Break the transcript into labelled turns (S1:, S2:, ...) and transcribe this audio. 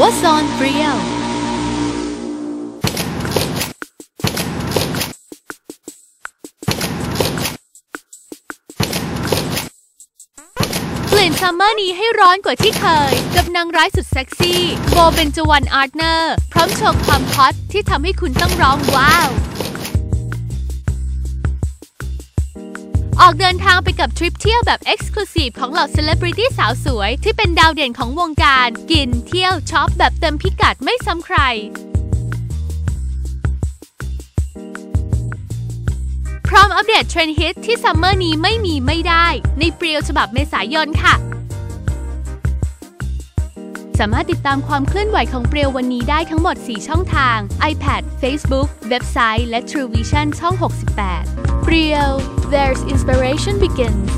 S1: What's on เปรี้ยวเปลี่ยนซัมเมอร์นี้ให้ร้อนกว่าที่เคย กับนางร้ายสุดเซ็กซี่ โบเบนจวันอาร์ตเนอร์ พร้อมโชว์ความฮอตที่ทำให้คุณต้องร้องว้าว ออกเดินทางไปกับทริปเที่ยวแบบ Exclusive ของเหล่าเซเลบริตี้สาวสวย ที่เป็นดาวเด่นของวงการ กินเที่ยวช็อปแบบเต็มพิกัดไม่ซ้ำใครพร้อมอัปเดตเทรนด์ฮิตที่ซัมเมอร์นี้ไม่มีไม่ได้ ในเปรียวฉบับเมษายนค่ะ สามารถติดตามความเคลื่อนไหวของเปรียววันนี้ได้ทั้งหมด 4 ช่องทาง iPad Facebook เว็บไซต์ และ True Vision ช่อง 68 เปรียว there's inspiration begins.